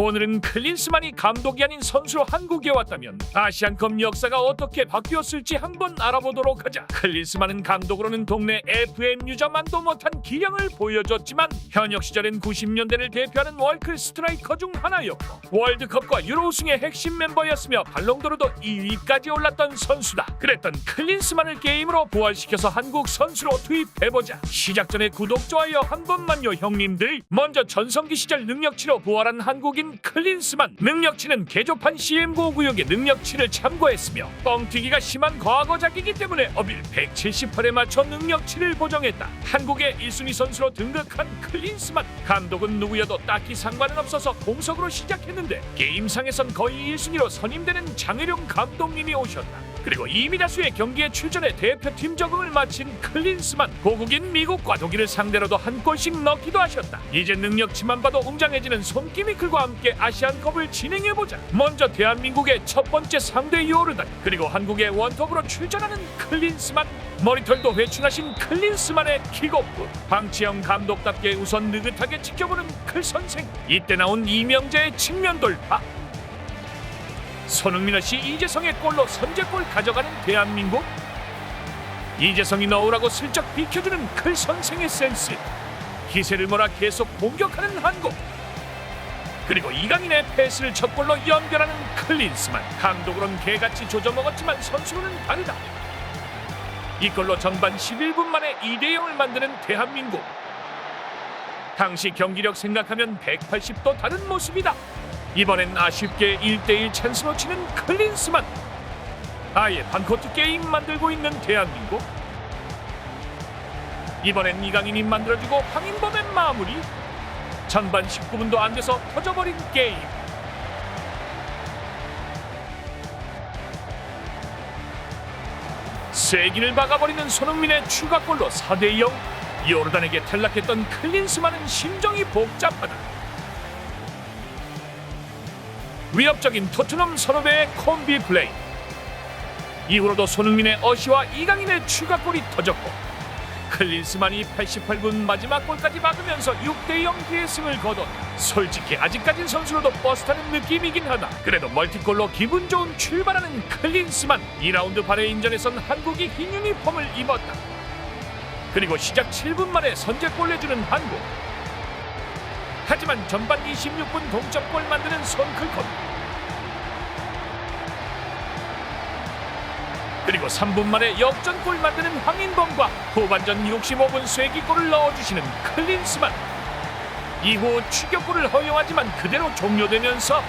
오늘은 클린스만이 감독이 아닌 선수로 한국에 왔다면 아시안컵 역사가 어떻게 바뀌었을지 한번 알아보도록 하자. 클린스만은 감독으로는 동네 FM 유저만도 못한 기량을 보여줬지만 현역 시절엔 90년대를 대표하는 월클 스트라이커 중 하나였고 월드컵과 유로 우승의 핵심 멤버였으며 발롱도르도 2위까지 올랐던 선수다. 그랬던 클린스만을 게임으로 부활시켜서 한국 선수로 투입해보자. 시작 전에 구독 좋아요 한 번만요 형님들. 먼저 전성기 시절 능력치로 부활한 한국인 클린스만. 능력치는 개조판 CM9 구역의 능력치를 참고했으며 뻥튀기가 심한 과거작이기 때문에 어빌 178에 맞춰 능력치를 보정했다. 한국의 1순위 선수로 등극한 클린스만. 감독은 누구여도 딱히 상관은 없어서 공석으로 시작했는데 게임상에선 거의 1순위로 선임되는 장혜룡 감독님이 오셨다. 그리고 이미 다수의 경기에 출전해 대표팀 적응을 마친 클린스만 고국인 미국과 독일을 상대로도 한 골씩 넣기도 하셨다. 이제 능력치만 봐도 웅장해지는 손기미클과 함께 아시안컵을 진행해보자. 먼저 대한민국의 첫 번째 상대 요르단 그리고 한국의 원톱으로 출전하는 클린스만 머리털도 회춘하신 클린스만의 킥오프 방치형 감독답게 우선 느긋하게 지켜보는 클 선생 이때 나온 이명재의 측면 돌파 손흥민 씨 이재성의 골로 선제골 가져가는 대한민국. 이재성이 넣으라고 슬쩍 비켜주는 클 선생의 센스. 기세를 몰아 계속 공격하는 한국. 그리고 이강인의 패스를 첫 골로 연결하는 클린스만. 감독으론 개같이 조져먹었지만 선수로는 다르다. 이 골로 전반 11분 만에 2대 0을 만드는 대한민국. 당시 경기력 생각하면 180도 다른 모습이다 이번엔 아쉽게 1대1 찬스로 치는 클린스만. 아예 반코트 게임 만들고 있는 대한민국. 이번엔 이강인이 만들어주고 황인범의 마무리. 전반 19분도 안 돼서 터져버린 게임. 세기를 박아버리는 손흥민의 추가골로 4대0 요르단에게 탈락했던 클린스만은 심정이 복잡하다 위협적인 토트넘 선후배의 콤비 플레이. 이후로도 손흥민의 어시와 이강인의 추가골이 터졌고 클린스만이 88분 마지막 골까지 막으면서 6대0 대승을 거뒀다 솔직히 아직까진 선수로도 버스 타는 느낌이긴 하다. 그래도 멀티골로 기분 좋은 출발하는 클린스만 2라운드 발해인전에선 한국이 흰 유니폼을 입었다. 그리고 시작 7분 만에 선제골 내주는 한국 하지만 전반 26분 동점골 만드는 손클콘 그리고 3분 만에 역전골 만드는 황인범과 후반전 65분 쐐기골을 넣어주시는 클린스만. 이후 추격골을 허용하지만 그대로 종료되면서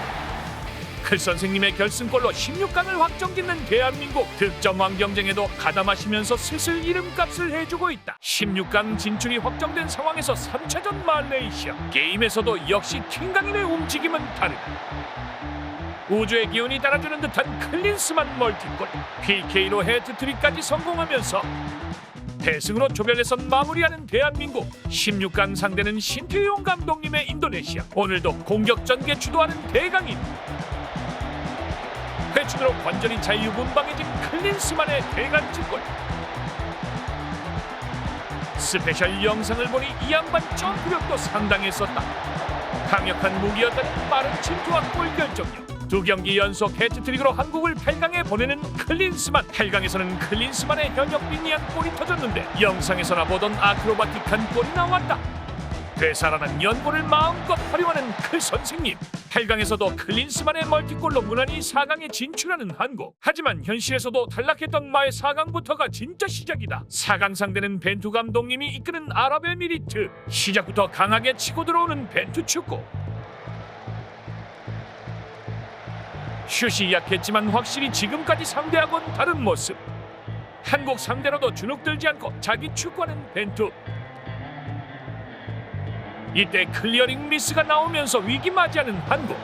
클 선생님의 결승골로 16강을 확정짓는 대한민국 득점왕 경쟁에도 가담하시면서 슬슬 이름값을 해주고 있다. 16강 진출이 확정된 상황에서 3차전 말레이시아 게임에서도 역시 킹강인의 움직임은 다르다. 우주의 기운이 따라주는 듯한 클린스만 멀티골 PK로 헤트트릭까지 성공하면서 대승으로 조별예선 마무리하는 대한민국 16강 상대는 신태용 감독님의 인도네시아 오늘도 공격 전개 주도하는 대강인 회춘으로 관절이 자유분방해진 클린스만의 대간직골 스페셜 영상을 보니 이 양반 점프력도 상당했었다. 강력한 무기였다는 빠른 침투와 골 결정력 두 경기 연속 해트트릭으로 한국을 8강에 보내는 클린스만. 8강에서는 클린스만의 현역 빈니한 골이 터졌는데 영상에서나 보던 아크로바틱한 골이 나왔다. 되살아난 연골을 마음껏 활용하는 클 선생님 8강에서도 클린스만의 멀티골로 무난히 4강에 진출하는 한국. 하지만 현실에서도 탈락했던 마의 4강부터가 진짜 시작이다. 4강 상대는 벤투 감독님이 이끄는 아랍에미리트. 시작부터 강하게 치고 들어오는 벤투 축구. 슛이 약했지만 확실히 지금까지 상대하고는 다른 모습. 한국 상대로도 주눅들지 않고 자기 축구하는 벤투 이때 클리어링 미스가 나오면서 위기 맞이하는 한국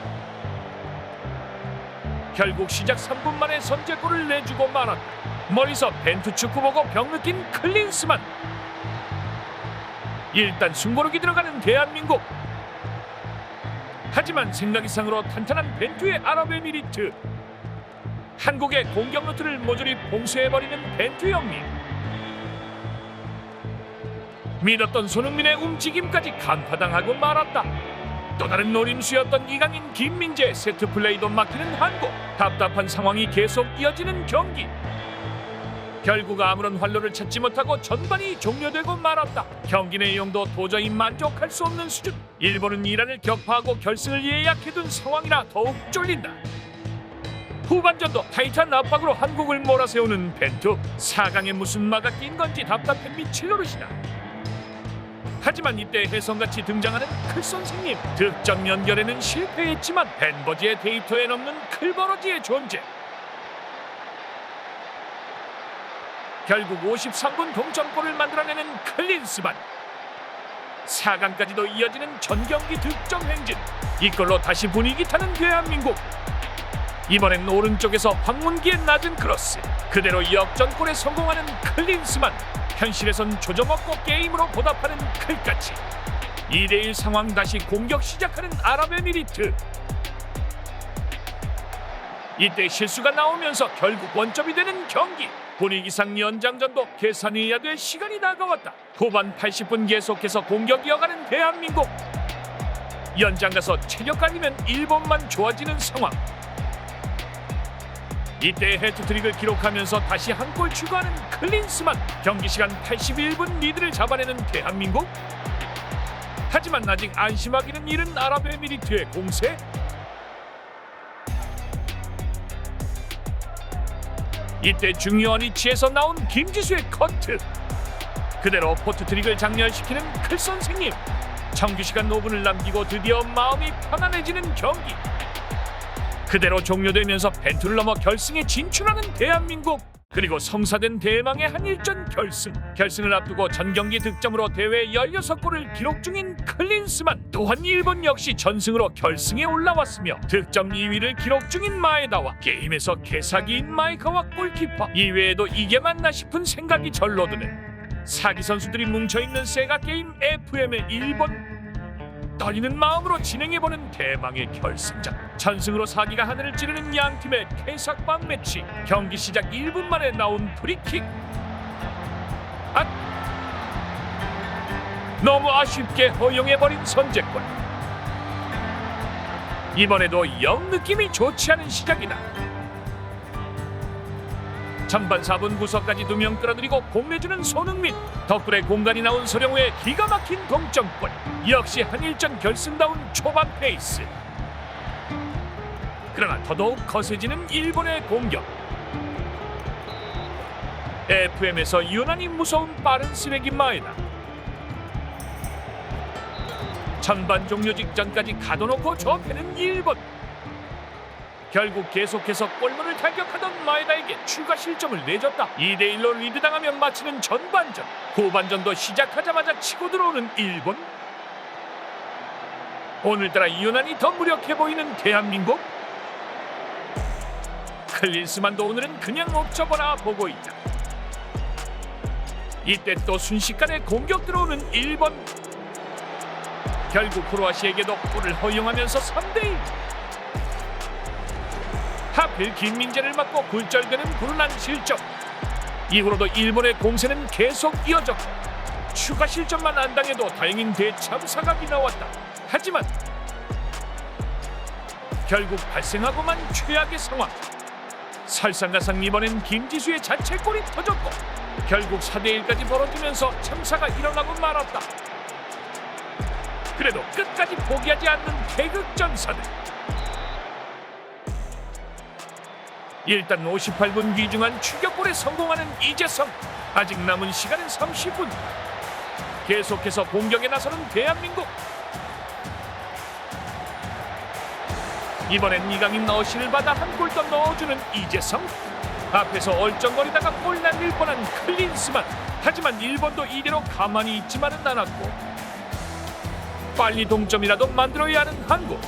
결국 시작 3분 만에 선제골을 내주고 말았다. 멀리서 벤투 축구 보고 병 느낀 클린스만. 일단 숨고르기 들어가는 대한민국. 하지만 생각 이상으로 탄탄한 벤투의 아랍에미리트. 한국의 공격 루트를 모조리 봉쇄해버리는 벤투 형님 믿었던 손흥민의 움직임까지 간파당하고 말았다. 또 다른 노림수였던 이강인 김민재 세트 플레이도 막히는 한국. 답답한 상황이 계속 이어지는 경기. 결국 아무런 활로를 찾지 못하고 전반이 종료되고 말았다. 경기 내용도 도저히 만족할 수 없는 수준. 일본은 이란을 격파하고 결승을 예약해둔 상황이라 더욱 쫄린다. 후반전도 타이탄 압박으로 한국을 몰아세우는 벤투. 4강에 무슨 마가 낀 건지 답답해 미칠 노릇이다 하지만 이때 혜성같이 등장하는 클 선생님 득점 연결에는 실패했지만 벤버지의 데이터에 넘는 클버러지의 존재. 결국 53분 동점골을 만들어내는 클린스만. 4강까지도 이어지는 전경기 득점 행진. 이걸로 다시 분위기 타는 대한민국 이번엔 오른쪽에서 황문기의 낮은 크로스 그대로 역전골에 성공하는 클린스만 현실에선 조정 없고 게임으로 보답하는 클까치. 2대1 상황 다시 공격 시작하는 아랍에미리트. 이때 실수가 나오면서 결국 원점이 되는 경기. 분위기 상 연장전도 계산해야 될 시간이 다가왔다. 후반 80분 계속해서 공격 이어가는 대한민국. 연장 가서 체력 아니면 일본만 좋아지는 상황 이때 헤트트릭을 기록하면서 다시 한 골 추가하는 클린스만 경기 시간 81분 리드를 잡아내는 대한민국. 하지만 아직 안심하기는 이른 아랍에미리트의 공세. 이때 중요한 위치에서 나온 김지수의 커트. 그대로 포트트릭을 장렬시키는 클 선생님. 정규 시간 5분을 남기고 드디어 마음이 편안해지는 경기 그대로 종료되면서 벤투를 넘어 결승에 진출하는 대한민국. 그리고 성사된 대망의 한일전 결승. 결승을 앞두고 전 경기 득점으로 대회 16골을 기록 중인 클린스만 또한 일본 역시 전승으로 결승에 올라왔으며 득점 2위를 기록 중인 마에다와 게임에서 개사기인 마이카와 골키퍼. 이외에도 이게 맞나 싶은 생각이 절로 드는 사기 선수들이 뭉쳐있는 세가 게임 FM의 일본 떨리는 마음으로 진행해보는 대망의 결승전. 전승으로 사기가 하늘을 찌르는 양 팀의 쾌삭방 매치. 경기 시작 1분 만에 나온 프리킥. 아 너무 아쉽게 허용해버린 선제골. 이번에도 영 느낌이 좋지 않은 시작이다 전반 4분 구석까지 두 명 끌어들이고 공 내주는 손흥민. 덕분에 공간이 나온 서령우의 기가 막힌 동점골. 역시 한일전 결승다운 초반 페이스. 그러나 더더욱 거세지는 일본의 공격. FM에서 유난히 무서운 빠른 쓰레기 마에다 전반 종료 직전까지 가둬놓고 좁히는 일본 결국 계속해서 골문을 타격하던 마에다에게 추가 실점을 내줬다. 2대1로 리드당하며 마치는 전반전. 후반전도 시작하자마자 치고 들어오는 일본. 오늘따라 유난히 더 무력해 보이는 대한민국. 클린스만도 오늘은 그냥 옵저버라 보고 있다. 이때 또 순식간에 공격 들어오는 일본. 결국 크로아시아에게도 골을 허용하면서 3대1 하필 김민재를 맞고 굴절되는 불운한 실점 이후로도 일본의 공세는 계속 이어졌고 추가 실점만 안 당해도 다행인 대참사각이 나왔다. 하지만 결국 발생하고만 최악의 상황. 설상가상 이번엔 김지수의 자책골이 터졌고 결국 4대1까지 벌어지면서 참사가 일어나고 말았다. 그래도 끝까지 포기하지 않는 개극전사들 일단 58분 귀중한 추격골에 성공하는 이재성. 아직 남은 시간은 30분. 계속해서 공격에 나서는 대한민국. 이번엔 이강인 어시를 받아 한 골 더 넣어주는 이재성. 앞에서 얼쩡거리다가 골 날릴 뻔한 클린스만. 하지만 일본도 이대로 가만히 있지만은 않았고. 빨리 동점이라도 만들어야 하는 한국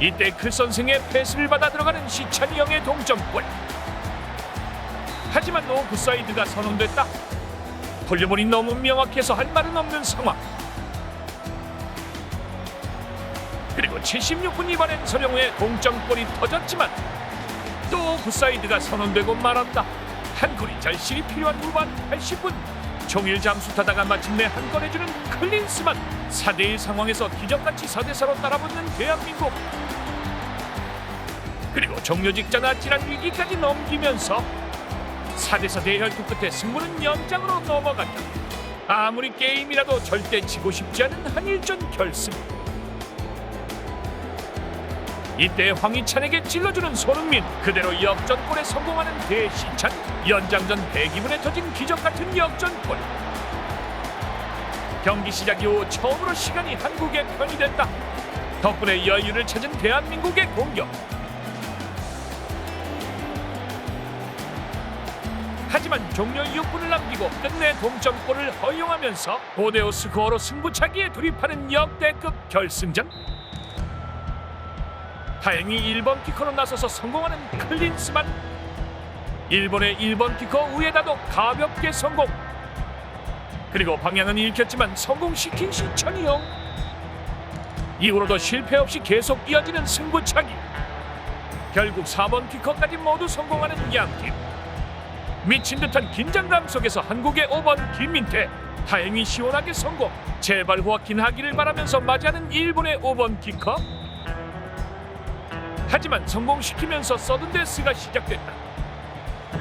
이때 그 선생의 패스를 받아 들어가는 시찬이 형의 동점골. 하지만 오프사이드가 선언됐다. 돌려보니 너무 명확해서 할 말은 없는 상황. 그리고 76분 이번엔 서령우의 동점골이 터졌지만 또 오프사이드가 선언되고 말았다. 한 골이 절실히 필요한 후반 80분 종일 잠수 타다가 마침내 한 건 해 주는 클린스만 4대1 상황에서 기적같이 4대4로 따라붙는 대한민국. 그리고 종료 직전 아찔한 위기까지 넘기면서 4대4 대혈투 끝에 승부는 연장으로 넘어갔다 아무리 게임이라도 절대 지고 싶지 않은 한일전 결승 이때 황희찬에게 찔러주는 손흥민 그대로 역전골에 성공하는 대시찬. 연장전 102분에 터진 기적같은 역전골. 경기 시작 이후 처음으로 시간이 한국의 편이 됐다. 덕분에 여유를 찾은 대한민국의 공격. 하지만 종료 6분을 남기고 끝내 동점골을 허용하면서 5대5 스코어로 승부차기에 돌입하는 역대급 결승전 다행히 1번 키커로 나서서 성공하는 클린스만. 일본의 1번 키커 우에다도 가볍게 성공. 그리고 방향은 읽혔지만 성공시킨 시천이 형 이후로도 실패 없이 계속 이어지는 승부차기. 결국 4번 키커까지 모두 성공하는 양팀. 미친 듯한 긴장감 속에서 한국의 5번 김민태. 다행히 시원하게 성공. 제발 호아킨 하기를 바라면서 맞이하는 일본의 5번 키커 하지만 성공시키면서 서든데스가 시작됐다.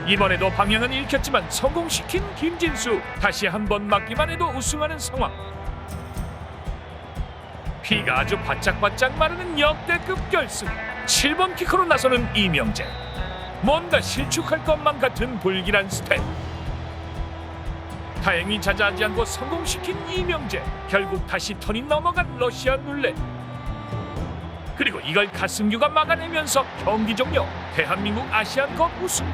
이번에도 방향은 읽혔지만 성공시킨 김진수 다시 한번 맞기만 해도 우승하는 상황. 피가 아주 바짝바짝 마르는 역대급 결승. 7번 키커로 나서는 이명재. 뭔가 실축할 것만 같은 불길한 스텝 다행히 자자하지 않고 성공시킨 이명재. 결국 다시 턴이 넘어간 러시아 룰렛 그리고 이걸 가승규가 막아내면서 경기 종료. 대한민국 아시안컵 우승.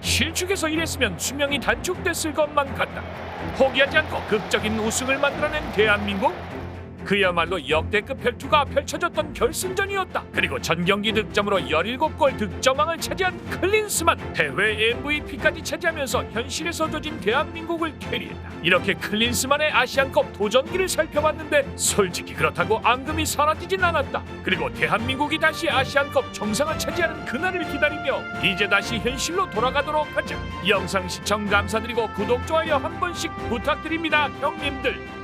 실축해서 이랬으면 수명이 단축됐을 것만 같다. 포기하지 않고 극적인 우승을 만들어낸 대한민국 그야말로 역대급 혈투가 펼쳐졌던 결승전이었다. 그리고 전 경기 득점으로 17골 득점왕을 차지한 클린스만 대회 MVP까지 차지하면서 현실에서 조진 대한민국을 캐리했다. 이렇게 클린스만의 아시안컵 도전기를 살펴봤는데 솔직히 그렇다고 앙금이 사라지진 않았다. 그리고 대한민국이 다시 아시안컵 정상을 차지하는 그날을 기다리며 이제 다시 현실로 돌아가도록 하자. 영상 시청 감사드리고 구독, 좋아요 한 번씩 부탁드립니다, 형님들.